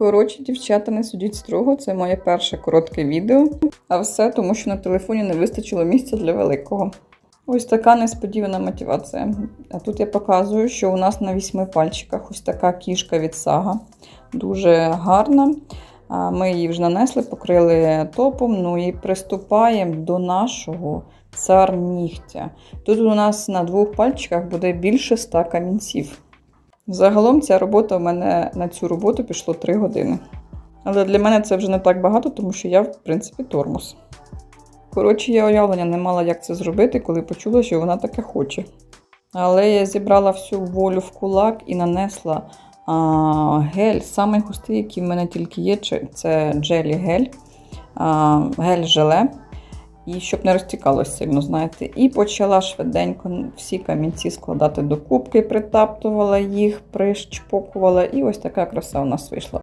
Коротше, дівчата, не судіть строго, це моє перше коротке відео. А все тому, що на телефоні не вистачило місця для великого. Ось така несподівана мотивація. А тут я показую, що у нас на вісьми пальчиках ось така кішка від сага. Дуже гарна. Ми її вже нанесли, покрили топом. Ну і приступаємо до нашого цар нігтя. Тут у нас на двох пальчиках буде більше 100 камінців. Загалом ця робота у мене на цю роботу пішло 3 години. Але для мене це вже не так багато, тому що я, в принципі, тормоз. Коротше, я уявлення не мала, як це зробити, коли почула, що вона таке хоче. Але я зібрала всю волю в кулак і нанесла а, гель, самий густий, який в мене тільки є, це джелі гель, гель-желе. І щоб не розтікалося сильно, знаєте. І почала швиденько всі камінці складати до кубки, притаптувала їх, прищпокувала, і ось така краса у нас вийшла.